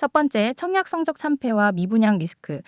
첫 번째, 청약 성적 참패와 미분양 리스크.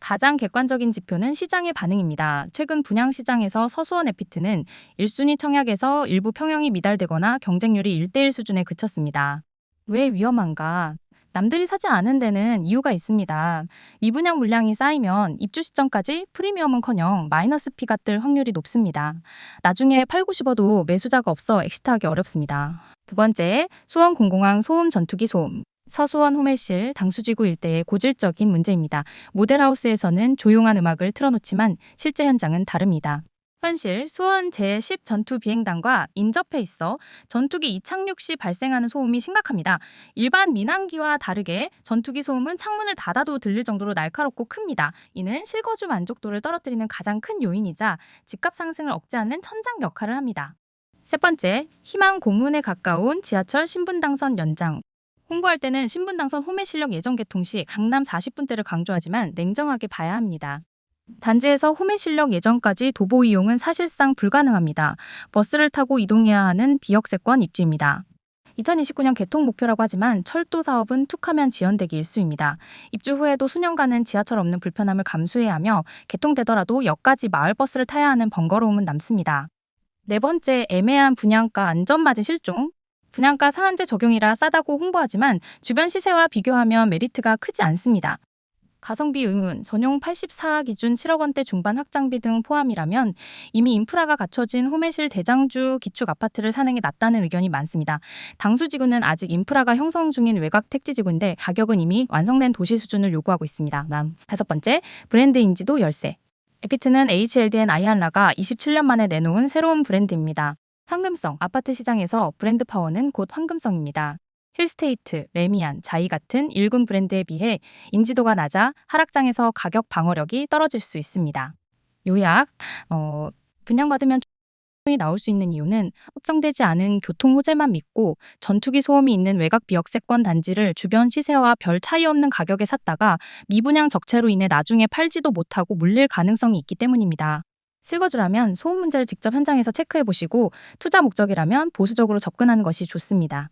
가장 객관적인 지표는 시장의 반응입니다. 최근 분양 시장에서 서수원 에피트는 1순위 청약에서 일부 평형이 미달되거나 경쟁률이 1대1 수준에 그쳤습니다. 왜 위험한가? 남들이 사지 않은 데는 이유가 있습니다. 미분양 물량이 쌓이면 입주 시점까지 프리미엄은커녕 마이너스 피가 뜰 확률이 높습니다. 나중에 팔고 싶어도 매수자가 없어 엑시트하기 어렵습니다. 두 번째, 수원 공공항 소음 전투기 소음. 서수원 호매실 당수지구 일대의 고질적인 문제입니다. 모델하우스에서는 조용한 음악을 틀어놓지만 실제 현장은 다릅니다. 현실 수원 제10 전투 비행단과 인접해 있어 전투기 이착륙 시 발생하는 소음이 심각합니다. 일반 민항기와 다르게 전투기 소음은 창문을 닫아도 들릴 정도로 날카롭고 큽니다. 이는 실거주 만족도를 떨어뜨리는 가장 큰 요인이자 집값 상승을 억제하는 천장 역할을 합니다. 세 번째, 희망 고문에 가까운 지하철 신분당선 연장. 홍보할 때는 신분당선 호매 실력 예정 개통 시 강남 40분대를 강조하지만 냉정하게 봐야 합니다. 단지에서 호매 실력 예정까지 도보 이용은 사실상 불가능합니다. 버스를 타고 이동해야 하는 비역세권 입지입니다. 2029년 개통 목표라고 하지만 철도 사업은 툭하면 지연되기 일쑤입니다. 입주 후에도 수년간은 지하철 없는 불편함을 감수해야 하며 개통되더라도 역까지 마을버스를 타야 하는 번거로움은 남습니다. 네 번째, 애매한 분양가 안전맞은 실종. 분양가 상한제 적용이라 싸다고 홍보하지만 주변 시세와 비교하면 메리트가 크지 않습니다. 가성비 의문, 전용 84 기준 7억 원대 중반 확장비 등 포함이라면 이미 인프라가 갖춰진 호매실 대장주 기축 아파트를 사는 게 낫다는 의견이 많습니다. 당수 지구는 아직 인프라가 형성 중인 외곽 택지 지구인데 가격은 이미 완성된 도시 수준을 요구하고 있습니다. 다섯 번째, 브랜드 인지도 열세. 에피트는 HLDN 아이한라가 27년 만에 내놓은 새로운 브랜드입니다. 황금성, 아파트 시장에서 브랜드 파워는 곧 황금성입니다. 힐스테이트, 레미안, 자이 같은 일군 브랜드에 비해 인지도가 낮아 하락장에서 가격 방어력이 떨어질 수 있습니다. 요약, 어, 분양받으면 이 나올 수 있는 이유는 확정되지 않은 교통 호재만 믿고 전투기 소음이 있는 외곽 비역세권 단지를 주변 시세와 별 차이 없는 가격에 샀다가 미분양 적체로 인해 나중에 팔지도 못하고 물릴 가능성이 있기 때문입니다. 실거주라면 소음 문제를 직접 현장에서 체크해 보시고 투자 목적이라면 보수적으로 접근하는 것이 좋습니다.